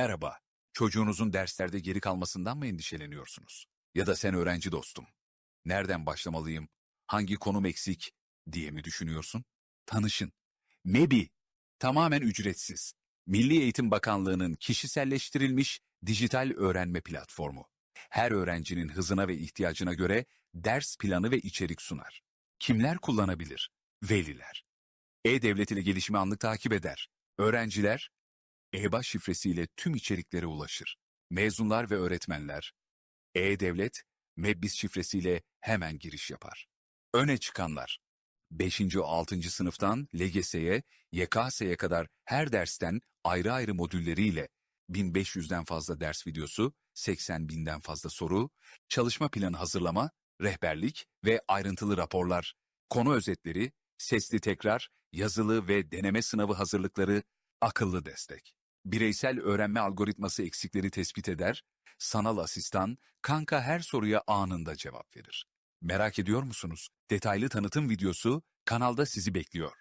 Merhaba, çocuğunuzun derslerde geri kalmasından mı endişeleniyorsunuz? Ya da sen öğrenci dostum, nereden başlamalıyım, hangi konum eksik diye mi düşünüyorsun? Tanışın. MEBI, tamamen ücretsiz. Milli Eğitim Bakanlığı'nın kişiselleştirilmiş dijital öğrenme platformu. Her öğrencinin hızına ve ihtiyacına göre ders planı ve içerik sunar. Kimler kullanabilir? Veliler. E-Devlet ile gelişimi anlık takip eder. Öğrenciler, EBA şifresiyle tüm içeriklere ulaşır. Mezunlar ve öğretmenler, E-Devlet, MEBBİS şifresiyle hemen giriş yapar. Öne çıkanlar, 5. 6. sınıftan LGS'ye, YKS'ye kadar her dersten ayrı ayrı modülleriyle 1500'den fazla ders videosu, 80 binden fazla soru, çalışma planı hazırlama, rehberlik ve ayrıntılı raporlar, konu özetleri, sesli tekrar, yazılı ve deneme sınavı hazırlıkları, akıllı destek. Bireysel öğrenme algoritması eksikleri tespit eder, sanal asistan, kanka her soruya anında cevap verir. Merak ediyor musunuz? Detaylı tanıtım videosu kanalda sizi bekliyor.